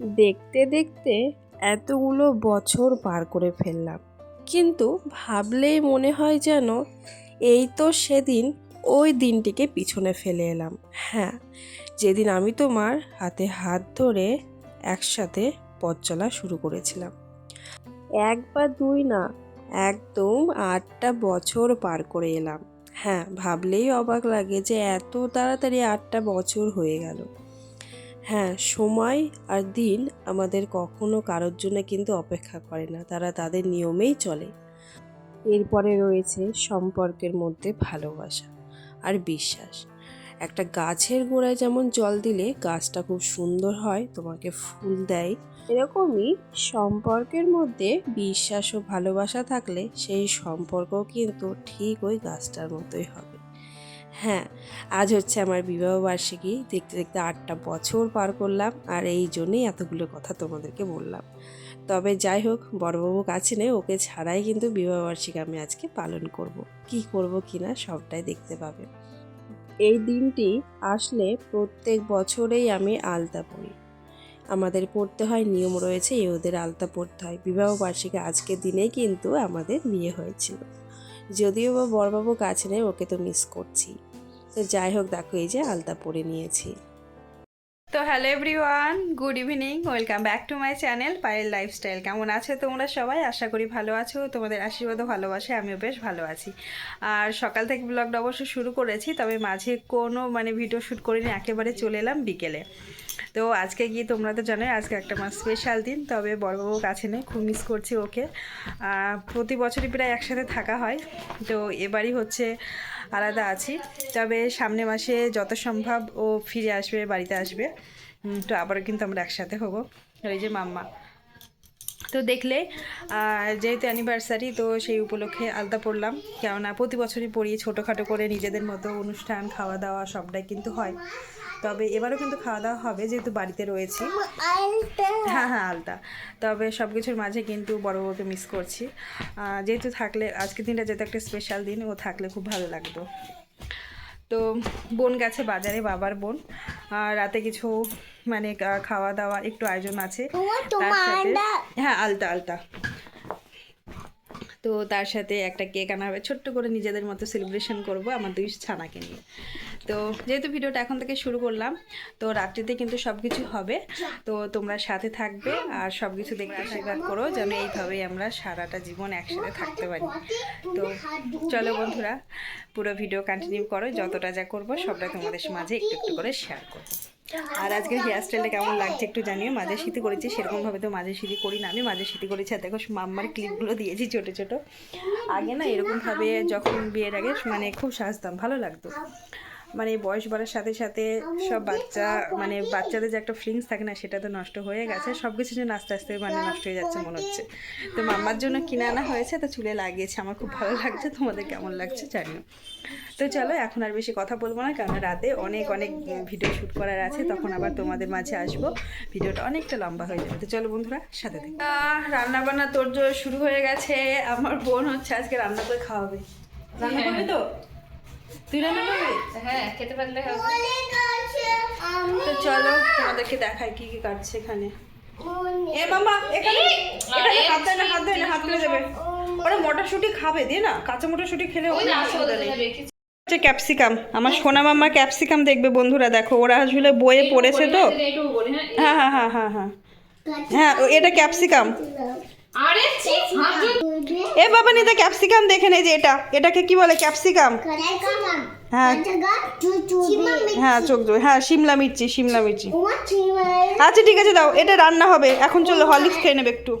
দেখতে দেখতে এতগুলো বছর পার করে ফেললাম। কিন্তু ভাবলেই মনে হয় যেন এই তো সেদিন ওই দিনটিকে পিছনে ফেলে এলাম। হ্যাঁ যেদিন আমি তোমার হাতে হাত ধরে একসাথে পথ চলা শুরু করেছিলাম। এক বা দুই না, একদম আটটা বছর পার করে এলাম। হ্যাঁ ভাবলেই অবাক লাগে যে এত তাড়াতাড়ি আটটা বছর হয়ে গেল। হ্যাঁ সময় আর দিন আমাদের কখনো কারোর জন্য কিন্তু অপেক্ষা করে না, তারা তাদের নিয়মেই চলে। এরপরে রয়েছে সম্পর্কের মধ্যে ভালোবাসা আর বিশ্বাস। একটা গাছের গোড়ায় যেমন জল দিলে গাছটা খুব সুন্দর হয়, তোমাকে ফুল দেয়, এরকমই সম্পর্কের মধ্যে বিশ্বাস ও ভালোবাসা থাকলে সেই সম্পর্ক কিন্তু ঠিক ওই গাছটার মতোই হবে। হ্যাঁ আজ হচ্ছে আমার বিবাহ বার্ষিকী। দেখতে দেখতে আটটা বছর পার করলাম আর এই জন্যেই এতগুলো কথা তোমাদেরকে বললাম। তবে যাই হোক, বড়বাবু কাছে নেই, ওকে ছাড়াই কিন্তু বিবাহ বার্ষিকী আমি আজকে পালন করব। কি করব কি না সবটাই দেখতে পাবে। এই দিনটি আসলে প্রত্যেক বছরেই আমি আলতা পড়ি আমাদের পড়তে হয়, নিয়ম রয়েছে এই ওদের আলতা পড়তে হয়। বিবাহ বার্ষিকী আজকের দিনেই কিন্তু আমাদের বিয়ে হয়েছিল। যদিও বা বড়বাবু কাছে নেই, ওকে তো মিস করছি। তো যাই হোক, দেখো এই যে আলতা পরে নিয়েছি। তো hello everyone good evening welcome back to my channel Payel lifestyle কেমন আছো তোমরা সবাই? আশা করি ভালো আছো, তোমাদের আশীর্বাদও ভালোবাসে আমিও বেশ ভালো আছি। আর সকাল থেকে ব্লগটা অবশ্য শুরু করেছি, তবে মাঝে কোনো মানে ভিডিও শ্যুট করিনি, একেবারে চলে এলাম বিকেলে। তো আজকে গিয়ে তোমরা তো জানোই, আজকে একটা আমার স্পেশাল দিন, তবে বড়বাবু কাছে নেই, খুব মিস করছি ওকে। প্রতি বছরই প্রায় একসাথে থাকা হয়, তো এবারই হচ্ছে আলাদা আছি। তবে সামনে মাসে যত সম্ভব ও ফিরে আসবে, বাড়িতে আসবে। তো আবারও কিন্তু আমরা একসাথে হব ওই যে মাম্মা। তো দেখলে যেহেতু অ্যানিভার্সারি তো সেই উপলক্ষে আলতা পড়লাম কেননা প্রতি বছরই পড়ি ছোটোখাটো করে নিজেদের মতো অনুষ্ঠান খাওয়া দাওয়া সবটাই কিন্তু হয়। তবে এবারও কিন্তু খাওয়া দাওয়া হবে যেহেতু বাড়িতে রয়েছি। হ্যাঁ হ্যাঁ আলতা। তবে সব কিছুর মাঝে কিন্তু বড় বউকে মিস করছি। যেহেতু থাকলে আজকের দিনটা যেহেতু একটা স্পেশাল দিন ও থাকলে খুব ভালো লাগতো। তো বোন গেছে বাজারে বাবার বোন। আর রাতে কিছু মানে খাওয়া দাওয়া একটু আয়োজন আছে। তার সাথে হ্যাঁ আলতা আলতা। তো তার সাথে একটা কেক আনা হবে। ছোট্ট করে নিজেদের মতো সেলিব্রেশন করব আমার দুই ছানাকে নিয়ে। তো যেহেতু ভিডিওটা এখন থেকে শুরু করলাম, তো রাত্রিতে কিন্তু সব কিছু হবে। তো তোমরা সাথে থাকবে আর সব কিছু দেখতে আশীর্বাদ করো যেন এইভাবেই আমরা সারাটা জীবন একসাথে থাকতে পারি। তো চলো বন্ধুরা, পুরো ভিডিও কন্টিনিউ করো, যতটা যা করব সবটা তোমাদের মাঝে একটু একটু করে শেয়ার করব। আর আজকে হেয়ার স্টাইলটা কেমন লাগছে একটু জানিও, মাঝে শীতি করেছি, সেরকমভাবে তো মাঝে শীতি করি না আমি, মাঝে শীতি করেছি। আর দেখো মাম্মার ক্লিপগুলো দিয়েছি ছোটো ছোটো। আগে না এরকমভাবে যখন বিয়ের আগে মানে খুব সাজতাম, ভালো লাগতো। মানে বয়স বাড়ার সাথে সাথে সব বাচ্চা মানে বাচ্চাদের যে একটা ফিলিংস থাকে না সেটা তো নষ্ট হয়ে গেছে। সব কিছু যেন আস্তে আস্তে মানে নষ্ট হয়ে যাচ্ছে মনে হচ্ছে। তো মাম্মার জন্য কিনে আনা হয়েছে তো চুলে লাগিয়েছে। আমার খুব ভালো লাগছে তোমাদের কেমন লাগছে জানিও। তো চলো এখন আর বেশি কথা বলব না কারণ রাতে অনেক অনেক ভিডিও শ্যুট করার আছে তখন আবার তোমাদের মাঝে আসব। ভিডিওটা অনেকটা লম্বা হয়ে যাবে। তো চলো বন্ধুরা সাথে থেকে। রান্না বান্না তোর জোর শুরু হয়ে গেছে। আমার বোন হচ্ছে আজকে রান্না করে খাওয়াবে। রান্না করবি তো? তুই রান্না করবি? হ্যাঁ খেতে পারলে হবে। তো চলো তোমাদেরকে দেখাই কি কি কাটছে এখানে। এ মামা এখানে এখানে হাত দেয় না হাত দেয় না হাত ফেলে দেবে ওরা মটরশুঁটি খাবে দিয়ে না? কাঁচা মটরশুঁটি খেলে ওই অসুবিধা নেই। হচ্ছে ক্যাপসিকাম। আমার সোনা মাম্মা ক্যাপসিকাম দেখবে বন্ধুরা দেখো ওরা আসলে বইয়ে পড়েছে তো। হ্যাঁ হ্যাঁ হ্যাঁ হ্যাঁ হ্যাঁ। হ্যাঁ হ্যাঁ এটা ক্যাপসিকাম। আরে ধুয়ে এ বাবা নিতে ক্যাপসিকাম দেখে নেই যে এটা। এটাকে কি বলে? ক্যাপসিকাম? হ্যাঁ। হ্যাঁ চোখ জোড় হ্যাঁ শিমলা মির্চি শিমলা মির্চি। আচ্ছা ঠিক আছে দাও। এটা রান্না হবে। এখন চলো হরলিক্স খেয়ে নেবে একটু।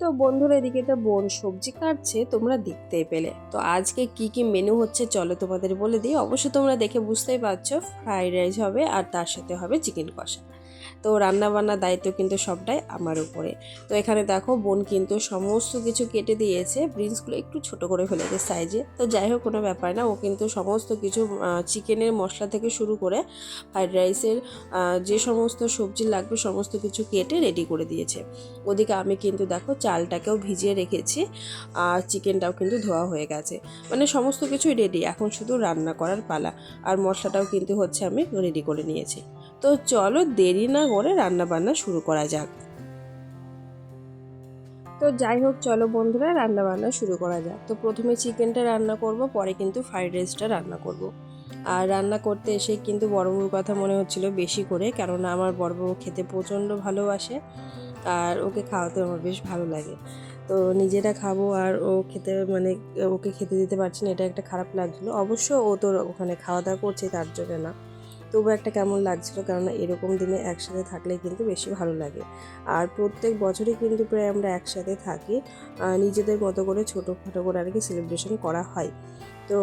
তো বন্ধুরা এদিকে তো বোন সবজি কাটছে তোমরা দেখতেই পেলে। তো আজকে কি কি মেনু হচ্ছে চলো তোমাদের বলে দিই। অবশ্য তোমরা দেখে বুঝতেই পারছ ফ্রাইড রাইস হবে আর তার সাথে হবে চিকেন কষা। তো রান্না বান্নার দায়িত্ব কিন্তু সবটাই আমার উপরে। তো এখানে দেখো বোন কিন্তু সমস্ত কিছু কেটে দিয়েছে ব্রিন্সগুলো একটু ছোট করে ফেলেছে সাইজে তো যাই হোক, কোনো ব্যাপার না, ও কিন্তু সমস্ত কিছু চিকেনের মশলা থেকে শুরু করে ফ্রাইড রাইসের যে সমস্ত সবজি লাগবে সমস্ত কিছু কেটে রেডি করে দিয়েছে। ওদিকে আমি কিন্তু দেখো চালটাকেও ভিজিয়ে রেখেছি, আর চিকেনটাও কিন্তু ধোয়া হয়ে গেছে। মানে সমস্ত কিছুই রেডি এখন শুধু রান্না করার পালা। আর মশলাটাও কিন্তু হচ্ছে আমি রেডি করে নিয়েছি। তো চলো দেরি না করে রান্না বান্না শুরু করা যাক। তো যাই হোক, চলো বন্ধুরা রান্না বান্না শুরু করা যাক। তো প্রথমে চিকেনটা রান্না করব, পরে কিন্তু ফ্রাইড রাইসটা রান্না করব। আর রান্না করতে এসে কিন্তু বড় বউর কথা মনে হচ্ছিল বেশি করে, কেননা আমার বড় বউ খেতে প্রচণ্ড ভালোবাসে আর ওকে খাওয়াতে আমার বেশ ভালো লাগে। তো নিজেরা খাব আর ও খেতে মানে ওকে খেতে দিতে পারছি না, এটা একটা খারাপ লাগছিল। অবশ্য ও তো ওখানে খাওয়া দাওয়া করছে, তার জন্য না। তবু একটা কেমন লাগছিল কেননা এরকম দিনে একসাথে থাকলে কিন্তু বেশি ভালো লাগে। আর প্রত্যেক বছরই কিন্তু প্রায় আমরা একসাথে থাকি নিজেদের মতো করে ছোটোখাটো করে আর কি সেলিব্রেশন করা হয়। তো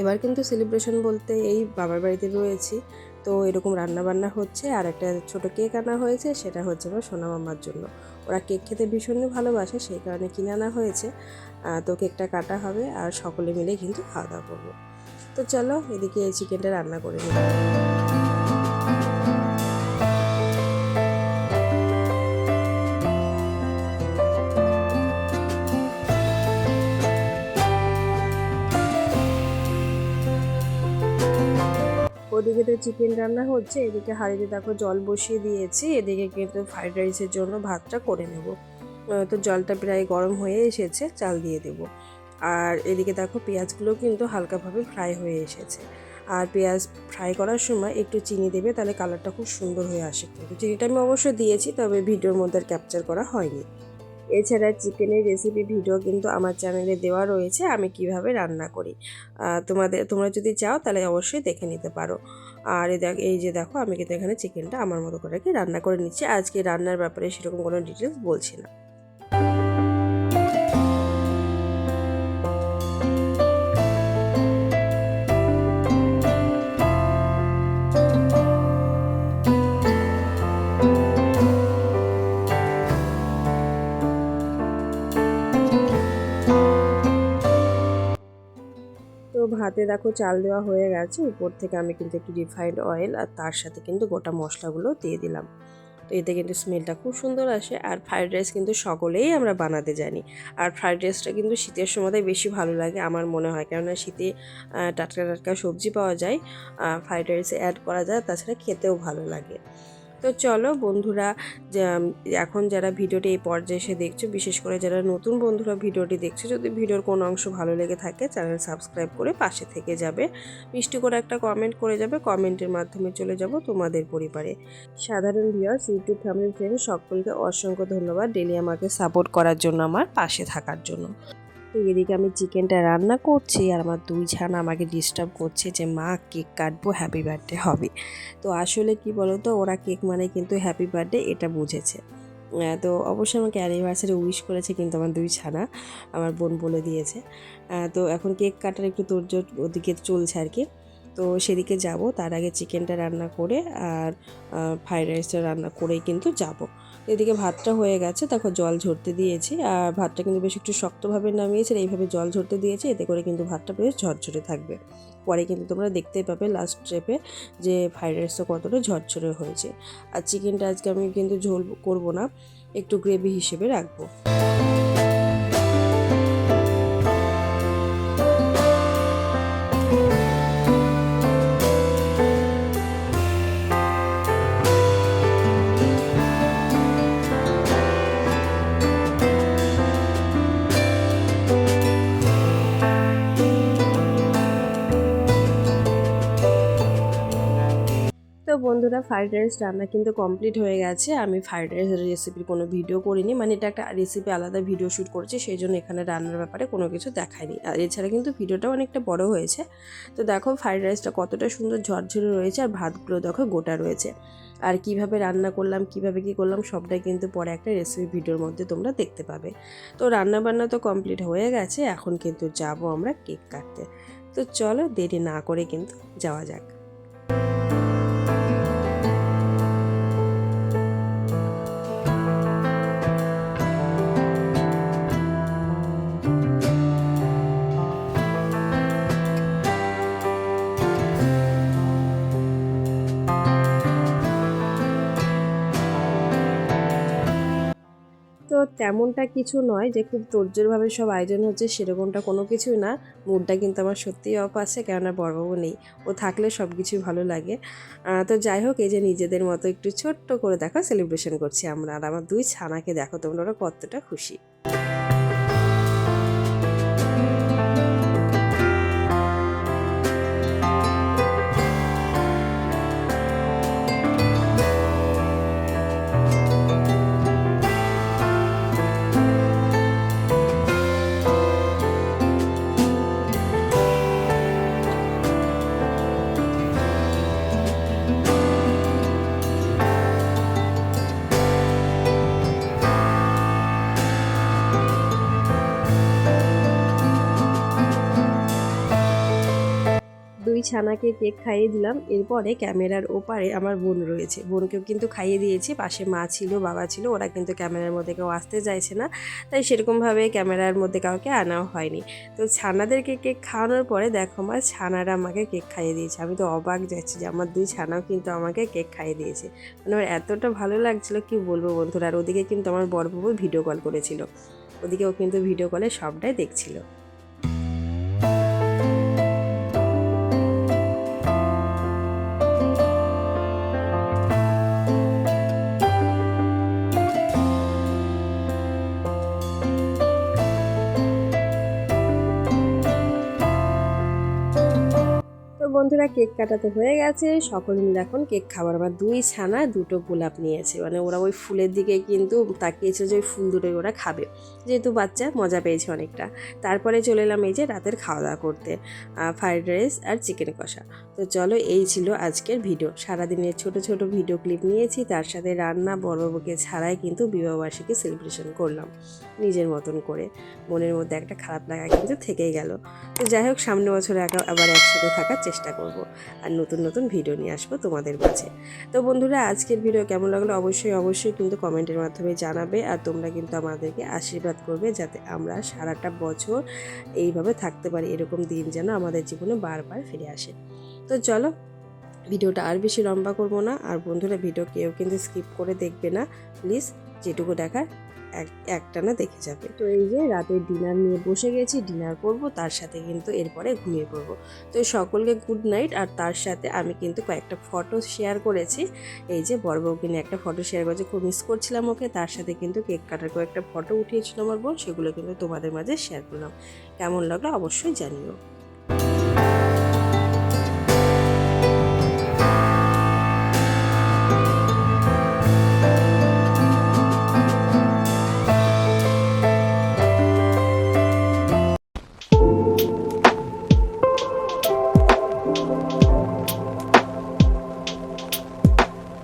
এবার কিন্তু সেলিব্রেশন বলতে এই বাবার বাড়িতে রয়েছি, তো এরকম রান্না বান্না হচ্ছে আর একটা ছোট কেক আনা হয়েছে, সেটা হচ্ছে আমার সোনা মামার জন্য। ওরা কেক খেতে ভীষণই ভালোবাসে, সেই কারণে কিনে আনা হয়েছে। তো কেকটা কাটা হবে আর সকলে মিলে কিন্তু খাওয়া দাওয়া করব। তো চলো এদিকে এই চিকেনটা রান্না করে নিই। ওদিকে তো চিকেন রান্না হচ্ছে, এদিকে হাঁড়িতে দেখো জল বসিয়ে দিয়েছি, এদিকে কিন্তু ফ্রাইড রাইসের জন্য ভাতটা করে নেব। তো জলটা প্রায় গরম হয়ে এসেছে, চাল দিয়ে দেব। আর এদিকে দেখো পেঁয়াজগুলো কিন্তু হালকাভাবে ফ্রাই হয়ে এসেছে। আর পেঁয়াজ ফ্রাই করার সময় একটু চিনি দেবে, তাহলে কালারটা খুব সুন্দর হয়ে আসে কিন্তু। চিনিটা আমি অবশ্যই দিয়েছি, তবে ভিডিওর মধ্যে ক্যাপচার করা হয়নি। এছাড়া চিকেনের রেসিপি ভিডিও কিন্তু আমার চ্যানেলে দেওয়া রয়েছে, আমি কীভাবে রান্না করি। তোমাদের, তোমরা যদি চাও তাহলে অবশ্যই দেখে নিতে পারো। আর এই যে দেখো, আমি কিন্তু এখানে চিকেনটা আমার মতো করে কি রান্না করে নিচ্ছি। আজকে রান্নার ব্যাপারে সেরকম কোনো ডিটেলস বলছি না। তো ভাতে দেখো চাল দেওয়া হয়ে গেছে। উপর থেকে আমি কিন্তু একটু রিফাইন্ড অয়েল আর তার সাথে কিন্তু গোটা মশলাগুলো দিয়ে দিলাম। তো এতে কিন্তু স্মেলটা খুব সুন্দর আসে আর ফ্রাইড রাইস কিন্তু সকলেই আমরা বানাতে জানি। আর ফ্রাইড রাইসটা কিন্তু শীতের সময়তে বেশি ভালো লাগে আমার মনে হয়। কেননা শীতে টাটকা টাটকা সবজি পাওয়া যায় ফ্রাইড রাইসে অ্যাড করা যায়, তাছাড়া খেতেও ভালো লাগে। তো চলো বন্ধুরা এখন যারা ভিডিওটি এই পর্যায়ে এসে দেখছ, বিশেষ করে যারা নতুন বন্ধুরা ভিডিওটি দেখছ, যদি ভিডিওর কোনো অংশ ভালো লেগে থাকে, চ্যানেল সাবস্ক্রাইব করে পাশে থেকে যাবে। মিষ্টি করে একটা কমেন্ট করে যাবে কমেন্টের মাধ্যমে চলে যাব তোমাদের পরিবারে। সাধারণ ভিউয়ার্স ইউটিউব ফ্যামিলি ফ্রেন্ড সকলকে অসংখ্য ধন্যবাদ। ডেলি আমাকে সাপোর্ট করার জন্য, আমার পাশে থাকার জন্য। তো এদিকে আমি চিকেনটা রান্না করছি আর আমার দুই ছানা আমাকে ডিস্টার্ব করছে যে, মা, কেক কাটবো হ্যাপি বার্থডে হবে। তো আসলে কি বলতো, ওরা কেক মানে কিন্তু হ্যাপি বার্থডে এটা বুঝেছে। তো অবশ্যই আমাকে অ্যানিভার্সারি উইশ করেছে কিন্তু আমার দুই ছানা, আমার বোন বলে দিয়েছে। তো এখন কেক কাটার একটু তোরজোর ওদিকে চলছে আর কি। তো সেদিকে যাব, তার আগে চিকেনটা রান্না করে আর ফ্রাইড রাইসটা রান্না করেই কিন্তু যাব। এদিকে ভাতটা হয়ে গেছে, দেখো জল ঝরতে দিয়েছি, আর ভাতটা কিন্তু বেশ একটু শক্তভাবে নামিয়েছে এইভাবে জল ঝরতে দিয়েছে, এতে করে কিন্তু ভাতটা বেশ ঝরঝরে থাকবে। পরে কিন্তু তোমরা দেখতে পাবে লাস্ট স্টেপে যে ফ্রাইড রাইসটা কতটা ঝরঝরে হয়েছে। আর চিকেনটা আজকে আমি কিন্তু ঝোল করব না, একটু গ্রেভি হিসেবে রাখব। তো বন্ধুরা ফ্রাইড রাইস রান্না কিন্তু কমপ্লিট হয়ে গেছে। আমি ফ্রাইড রাইসের রেসিপির কোনো ভিডিও করিনি। মানে এটা একটা রেসিপি আলাদা ভিডিও শ্যুট করেছি, সেই জন্য এখানে রান্নার ব্যাপারে কোনো কিছু দেখায়নি আর এছাড়া কিন্তু ভিডিওটাও অনেকটা বড় হয়েছে। তো দেখো ফ্রাইড রাইসটা কতটা সুন্দর ঝরঝরে রয়েছে আর ভাতগুলো দেখো গোটা রয়েছে। আর কীভাবে রান্না করলাম, কীভাবে কি করলাম, সবটাই কিন্তু পরে একটা রেসিপি ভিডিওর মধ্যে তোমরা দেখতে পাবে। তো রান্না বান্না তো কমপ্লিট হয়ে গেছে, এখন কিন্তু যাব আমরা কেক কাটতে। তো চলো দেরি না করে কিন্তু যাওয়া যাক। তেমনটা কিছু নয় যে খুব তোরজোরভাবে সব আয়োজন হচ্ছে সেরকমটা কোনো কিছুই না। মুডটা কিন্তু আমার সত্যিই অফ আছে, কেননা বড়বাবু নেই। ও থাকলে সব কিছুই ভালো লাগে। তো যাই হোক, এই যে নিজেদের মতো একটু ছোট্ট করে দেখো সেলিব্রেশন করছি আমরা। আর আমার দুই ছানাকে দেখো, তোমরা ওরা কতটা খুশি। ছানাকে কেক খাইয়ে দিলাম। এরপরে ক্যামেরার ওপারে আমার বোন রয়েছে। বোনকেও কিন্তু খাইয়ে দিয়েছি। পাশে মা ছিল, বাবা ছিল, ওরা কিন্তু ক্যামেরার মধ্যে কেউ আসতে চাইছে না। তাই সেরকমভাবে ক্যামেরার মধ্যে কাউকে আনাও হয়নি। তো ছানাদেরকে কেক খাওয়ানোর পরে দেখো আমার ছানারা আমাকে কেক খাইয়ে দিয়েছে। আমি তো অবাক যাচ্ছি যে আমার দুই ছানাও কিন্তু আমাকে কেক খাইয়ে দিয়েছে। মানে আমার এতটা ভালো লাগছিল, কি বলব বন্ধুরা? আর ওদিকে কিন্তু আমার বড় ভিডিও কল করেছিল। ওদিকে ও কিন্তু ভিডিও কলে সবটাই দেখছিল। বন্ধুরা কেক কাটাতে হয়ে গেছে। সকল মিলে এখন কেক খাবার। আমার দুই ছানা, দুটো গোলাপ নিয়েছে। মানে ওরা ওই ফুলের দিকে কিন্তু তাকিয়েছে যে ওই ফুল দুটোই ওরা খাবে। যেহেতু বাচ্চা, মজা পেয়েছে অনেকটা। তারপরে চলে এলাম এই যে রাতের খাওয়া দাওয়া করতে ফ্রাইড রাইস আর চিকেন কষা। তো চলো, এই ছিল আজকের ভিডিও সারাদিনের ছোট ছোট ভিডিও ক্লিপ নিয়েছি, তার সাথে রান্না বড়বাবুকে ছাড়াই কিন্তু বিবাহবার্ষিকী সেলিব্রেশন করলাম, নিজের মতন করে। মনের মধ্যে একটা খারাপ লাগা কিন্তু থেকেই গেল। তো যাই হোক, সামনে বছরে আবার একসাথে থাকার চেষ্টা করব। আর নতুন নতুন ভিডিও নিয়ে আসব তোমাদের কাছে তো বন্ধুরা, আজকের ভিডিও কেমন লাগল? অবশ্যই অবশ্যই কিন্তু কমেন্টের মাধ্যমে জানাবে। আর তোমরা কিন্তু আমাদেরকে আশীর্বাদ করবে যাতে আমরা সারাটা বছর এইভাবে থাকতে পারি, এরকম দিন যেন আমাদের জীবনে বারবার ফিরে আসে। তো চলো, ভিডিওটা আর বেশি লম্বা করব না। আর বন্ধুরা, ভিডিও কেউ কিন্তু স্কিপ করে দেখবে না। প্লিজ, যেটুকু দেখার একটানা দেখে যাবে। তো এই যে রাতের ডিনার নিয়ে বসে গেছি, ডিনার করব, তার সাথে কিন্তু এরপরে ঘুমিয়ে পড়ব। তো সকলকে গুড নাইট, আর তার সাথে আমি কিন্তু কয়েকটা ফটো শেয়ার করেছি। এই যে বড় বউকে নিয়ে একটা ফটো শেয়ার করেছি, খুব মিস করছিলাম ওকে, তার সাথে কিন্তু কেক কাটার কয়েকটা ফটো উঠিয়েছিল আমার বোন, সেগুলো কিন্তু তোমাদের মাঝে শেয়ার করলাম। কেমন লাগল অবশ্যই জানিও।